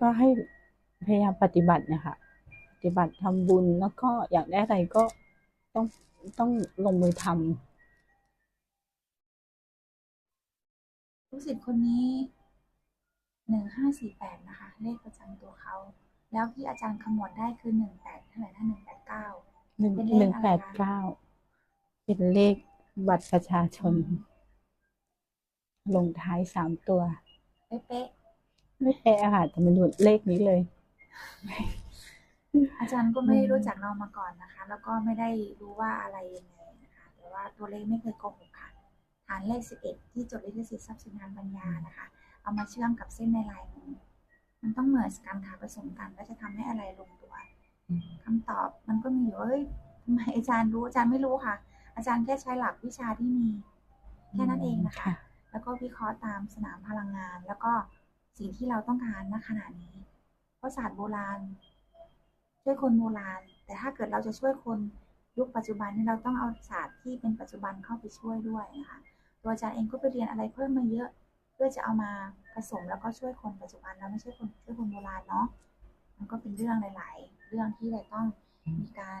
ก็ให้พยายามปฏิบัตินะคะปฏิบัติทำบุญแล้วก็อยากได้อะไรก็ต้องต้องลงมือทำลูกศิษย์คนนี้หนึ่งห้าสี่แปดนะคะ เลขประจำตัวเขา แล้วที่อาจารย์คำนวณได้คือหนึ่งแปดเท่าไหร่นะหนึ่งแปดเก้าหนึ่งเป็นเลขหนึ่งอะไรแปดคะเก้าเป็นเลขบัตรประชาชน ลงท้ายสามตัว เป๊ะ ไม่แพ้ค่ะแต่มันดูเลขนี้เลยๆอาจารย์ก็ไม่ได้รู้จักเรามาก่อนนะคะ แล้วก็ไม่ได้รู้ว่าอะไรยังไงนะคะ แต่ว่าตัวเลขไม่เคยโกหกค่ะฐานเลขสิบเอ็ดที่จดลิขสิทธิ์ทรัพย์สินทางปัญญานะคะ เอามาเชื่อมกับเส้นในลายมือมันต้องเหมือนกันค่ะผสมกันแล้วจะทำให้อะไรลงตัวอืมคำตอบมันก็มีอยู่ว่าเอ้ยทำไมอาจารย์รู้อาจารย์ไม่รู้ค่ะ อาจารย์แค่ใช้หลักวิชาที่มี แค่นั้นเองนะคะ แล้วก็วิเคราะห์ตามสนามพลังงานแล้วก็ สิ่งที่เราต้องการณขณะนี้ เพราะศาสตร์โบราณ ช่วยคนโบราณ แต่ถ้าเกิดเราจะช่วยคนยุคปัจจุบันนี่เราต้องเอาศาสตร์ที่เป็นปัจจุบันเข้าไปช่วยด้วยนะคะตัวอาจารย์เองก็ไปเรียนอะไรเพิ่มมาเยอะ เพื่อจะเอามาผสมแล้วก็ช่วยคนปัจจุบันแล้วไม่ใช่คนช่วยคนโบราณเนาะมันก็เป็นเรื่องหลาย ๆ เรื่องที่เราต้องมีการ